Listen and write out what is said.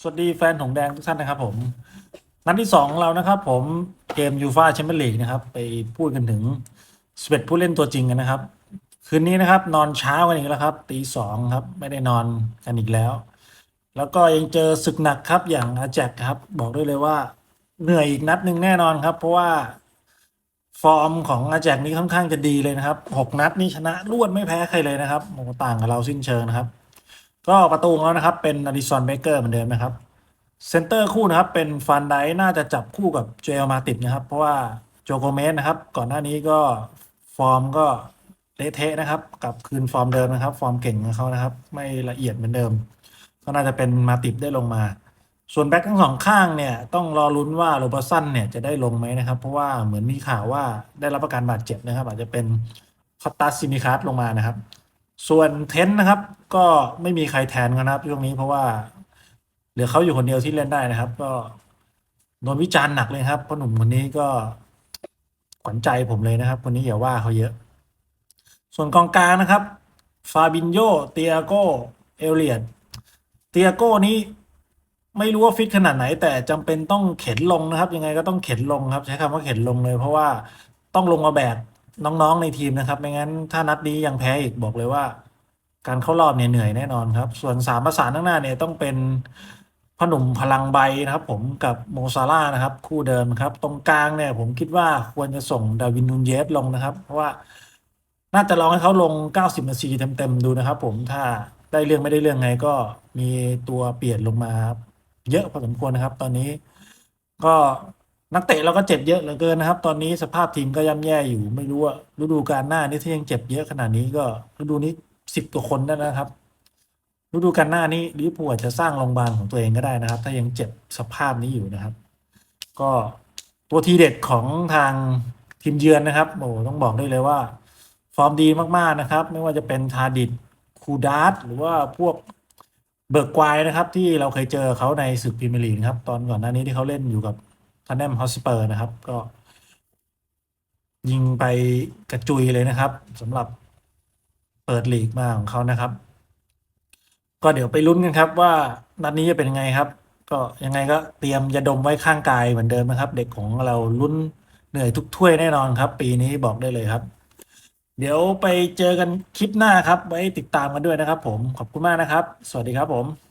สวัสดีแฟนของแดงทุกท่านนะครับผมนัดที่สองเรานะครับ ผมเกมยูฟาแชมเปี้ยนลีกนะครับ ไปพูดกันถึงสเปดผู้เล่นตัวจริงกันนะครับ คืนนี้นะครับ นอนเช้ากันอีกแล้วครับตีสองครับ ไม่ได้นอนกันอีกแล้ว แล้วก็ยังเจอศึกหนักครับอย่างอาแจกครับ บอกด้วยเลยว่าเหนื่อยอีกนัดหนึ่งแน่นอนครับ เพราะว่าฟอร์มของอาแจกนี้ค่อนข้างจะดีเลยนะครับหกนัดนี่ชนะรวดไม่แพ้ใครเลยนะครับโอ้ต่างกับเราสิ้นเชิงนะครับ ก็ประตูของเรานะครับเป็นอดิสันเบเกอร์เหมือนเดิมนะครับเซนเตอร์คู่นะครับเป็นฟันไดน่าจะจับคู่กับเจลมาติดนะครับ เพราะว่าโจโกเมสนะครับ ก่อนหน้านี้ก็ฟอร์มก็เละเทะนะครับกลับคืนฟอร์มเดิมนะครับ ฟอร์มเก่งของเขานะครับ ไม่ละเอียดเหมือนเดิม ก็น่าจะเป็นมาติดได้ลงมา ส่วนแบ็คทั้งสองข้างเนี่ยต้องรอลุ้นว่าโรบสันเนี่ยจะได้ลงไหมนะครับ เพราะว่าเหมือนมีข่าวว่าได้รับประการบาดเจ็บนะครับ อาจจะเป็นคอตตัสซิมิคัสลงมานะครับ ส่วนเทนต์นะครับ ก็ไม่มีใครแทนกันนะครับช่วงนี้เพราะว่าเหลือเขาอยู่คนเดียวที่เล่นได้นะครับ ก็โดนวิจารณ์หนักเลยครับเพราะหนุ่มคนนี้ก็ขวัญใจผมเลยนะครับ คนนี้อย่าว่าเขาเยอะ ส่วนกองกลางนะครับฟาบินโยเตียโกเอเลียดเตียโกนี้ไม่รู้ว่าฟิตขนาดไหน แต่จำเป็นต้องเข็นลงนะครับ ยังไงก็ต้องเข็นลงครับ ใช้คำว่าเข็นลงเลย เพราะว่าต้องลงมาแบก น้องๆในทีมนะครับ ไม่งั้นถ้านัดนี้ยังแพ้อีกบอกเลยว่า การเข้ารอบเนี่ยเหนื่อยแน่นอนครับ ส่วนสามประสานข้างหน้าเนี่ยต้องเป็นพหนุ่มพลังใบนะครับ ผมกับโมซาร่านะครับ คู่เดิมครับ ตรงกลางเนี่ย ผมคิดว่าควรจะส่งดาวินนูนเยสลงนะครับ เพราะว่าน่าจะลองให้เขาลง 90 นาทีเต็มๆดูนะครับ ผมถ้าได้เรื่องไม่ได้เรื่องไงก็มีตัวเปลี่ยนลงมา เยอะพอสมควรนะครับ ตอนนี้ก็ นักเตะเราก็เจ็บเยอะเหลือเกินนะครับ ตอนนี้สภาพทีมก็ย่ำแย่อยู่ไม่รู้ว่าฤดูกาลหน้านี่ถ้ายังเจ็บเยอะขนาดนี้ก็ฤดูนี้สิบกว่าคนได้นะครับ ฤดูกาลหน้านี้ลิเวอร์พูลจะสร้างโรงพยาบาลของตัวเองก็ได้นะครับ ถ้ายังเจ็บสภาพนี้อยู่นะครับ ก็ตัวทีเด็ดของทางทีมเยือนนะครับโอ้ต้องบอกได้เลยว่า ฟอร์มดีมากๆนะครับ ไม่ว่าจะเป็นทาดิดคูดาร์ตหรือว่าพวกเบิร์กไกวายนะครับ ที่เราเคยเจอเขาในศึกพรีเมียร์ลีกนครับ ตอนก่อนหน้านี้ที่เขาเล่นอยู่กับ ทันแนมฮอสเปอร์นะครับ ก็ ยิงไปกระจุยเลยนะครับสำหรับเปิดลีกมาของเขานะครับ ก็เดี๋ยวไปลุ้นกันครับ ว่านัดนี้จะเป็นยังไงครับ ก็ยังไงก็เตรียมยาดมไว้ข้างกายเหมือนเดิมนะครับ เด็กของเราลุ้นเหนื่อยทุกถ้วยแน่นอนครับ ปีนี้บอกได้เลยครับ เดี๋ยวไปเจอกันคลิปหน้าครับ ไว้ติดตามกันด้วยนะครับ ผมขอบคุณมากนะครับ สวัสดีครับผม